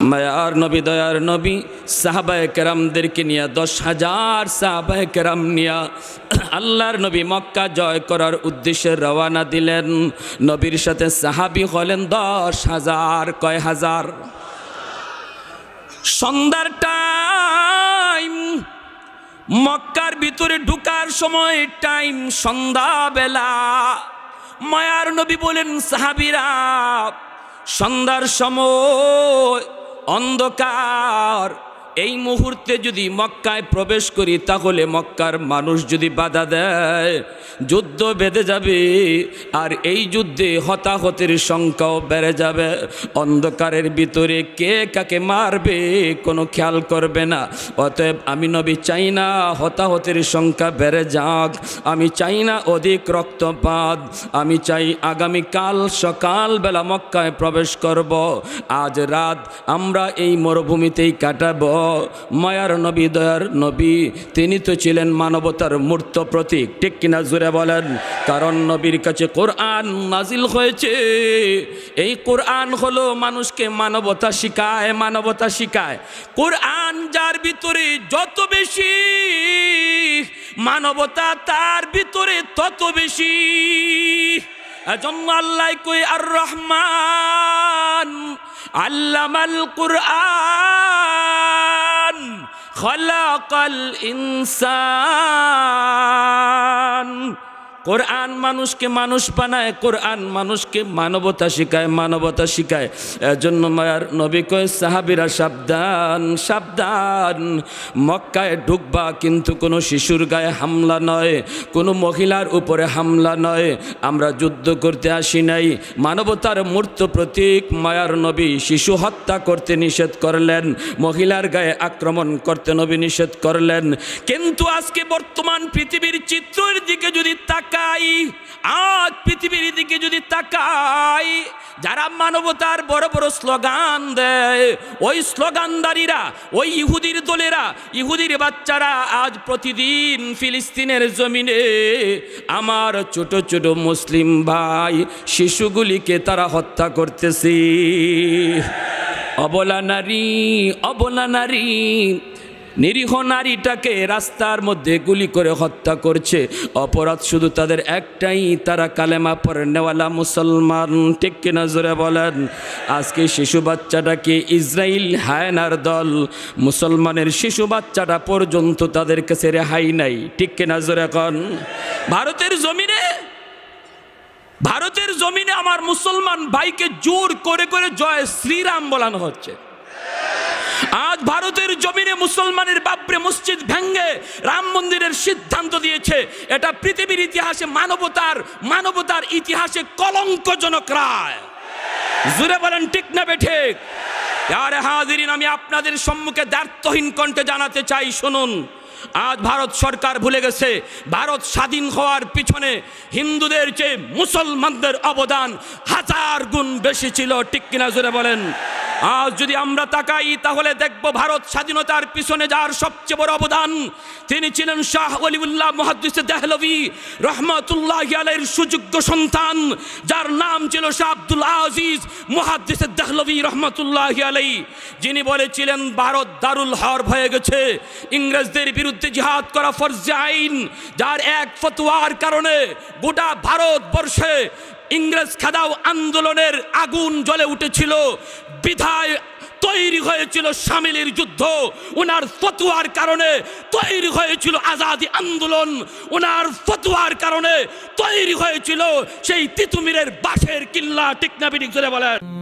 মায়ার নবী, দয়ার নবী, সাহাবায় কেরামদেরকে নিয়ে, দশ হাজার সাহাবায় কেরাম নিয়া আল্লাহর নবী মক্কা জয় করার উদ্দেশ্যে রওয়ানা দিলেন। নবীর সাথে সাহাবি হলেন দশ হাজার, কয় হাজার? সন্ধ্যার টাইম মক্কার ভিতরে ঢুকার সময় টাইম সন্ধ্যাবেলা। মায়ার নবী বলেন, সাহাবিরা, সন্ধ্যার সময় অন্ধকার। এই মুহূর্তে যদি মক্কায় প্রবেশ করি, তাহলে মক্কার মানুষ যদি বাধা দেয়, যুদ্ধ বেঁধে যাবে, আর এই যুদ্ধে হতাহতের সংখ্যাও বেড়ে যাবে। অন্ধকারের ভিতরে কে কাকে মারবে, কোনো খেয়াল করবে না। অতএব আমি নবী চাই না হতাহতের সংখ্যা বেড়ে যাক। আমি চাই না অধিক রক্তপাত। আমি চাই আগামীকাল সকালবেলা মক্কায় প্রবেশ করব। আজ রাত আমরা এই মরুভূমিতেই কাটাবো। মায়ার নবী, দয়ার নবী। তিনি তো ছিলেন মানবতার মূর্ত প্রতীক। ঠিক কিনা জুড়ে বলেন? কারণ নবীর কাছে কোরআন নাজিল হয়েছে। এই কোরআন হলো মানুষকে মানবতা শিখায় মানবতা শিখায়। কোরআন যার ভিতরে যত বেশি, মানবতা তার ভিতরে তত বেশি। আল্লাহ কই আর রহমান আল্লামাল কুরআন خلق الإنسان. কোরআন মানুষকে মানুষ বানায়, কোরআন মানুষকে মানবতা শিখায় মানবতা শিখায়। এজন্য মায়ার নবী কয়, সাহাবিরা সাবধান সাবধান। মক্কায় ঢুকবা কিন্তু কোনো শিশুর গায়ে হামলা নয়, কোনো মহিলার উপরে হামলা নয়। আমরা যুদ্ধ করতে আসি নাই। মানবতার মূর্ত প্রতীক মায়ার নবী। শিশু হত্যা করতে নিষেধ করলেন, মহিলার গায়ে আক্রমণ করতে নবী নিষেধ করলেন। কিন্তু আজকে বর্তমান পৃথিবীর চিত্রের দিকে যদি তাকাই, আজ পৃথিবীর দিকে যদি তাকাই, যারা মানবতার বড় বড় স্লোগান দেয়, ওই স্লোগানদারীরা, ওই ইহুদির দলেরা, ইহুদির বাচ্চারা আজ প্রতিদিন ফিলিস্তিনের জমিনে আমার ছোট ছোট মুসলিম ভাই শিশুগুলিকে তারা হত্যা করতেছে। অবলা নারী অবলা নারী নিরীহ নারীটাকে রাস্তার মধ্যে গুলি করে হত্যা করছে। অপরাধ শুধু তাদের একটাই, তারা কালেমা পরে নেওয়ালা মুসলমান। ঠিক কিনা জোরে বলেন? আজকে শিশু বাচ্চাটাকে ইসরায়েল হায়নার দল? মুসলমানের শিশু বাচ্চাটা পর্যন্ত তাদের কাছে রেহাই নাই। ঠিক কিনা জোরে কন? ভারতের জমিনে ভারতের জমিনে আমার মুসলমান ভাইকে জোর করে করে জয় শ্রীরাম বলানো হচ্ছে। জমিনে মুসলমানের বাবরে মসজিদ ভেঙ্গে রাম মন্দিরের সিদ্ধান্ত দিয়েছে। এটা পৃথিবীর ইতিহাসে মানবতার মানবতার ইতিহাসে কলঙ্কজনক রায়। জুড়ে বলেন, ঠিক না বে ঠিক? আরে হাজিরিন, আমি আপনাদের সম্মুখে দ্বার্থহীন কণ্ঠে জানাতে চাই, শুনুন। আজ ভারত সরকার ভুলে গেছে, ভারত স্বাধীন হওয়ার পিছনে হিন্দুদের চেয়ে মুসলমানদের অবদান হাজার গুণ বেশি ছিল, ঠিক কিনা জোরে বলেন? আজ যদি আমরা তাকাই, তাহলে দেখব ভারত স্বাধীনতার পিছনে যার সবচেয়ে বড় অবদান। তিনি ছিলেন শাহ অলিউল্লাহ মহাদিস দেহলভি রহমতুল্লাহ আলের সুযোগ্য সন্তান, যার নাম ছিল শাহ আব্দুল আজিজ মহাদিস দেহলভি রহমতুল্লাহ আলাই যিনি বলেছিলেন, ভারত দারুল হর হয়ে গেছে। ইংরেজদের বিরুদ্ধে জিহাদ করা ফরজে আইন, যার এক ফতোয়ার কারণে গোটা ভারতবর্ষে ইংরেজ খেদাও আন্দোলনের আগুন জ্বলে উঠেছিল, বিধায় তৈরি হয়েছিল সামিলের যুদ্ধ ওনার ফতুয়ার কারণে তৈরি হয়েছিল আজাদি আন্দোলন ওনার ফতুয়ার কারণে তৈরি হয়েছিল সেই তিতুমিরের বাঁশের কিল্লা টিকনাবিটিক জোরে বলেন।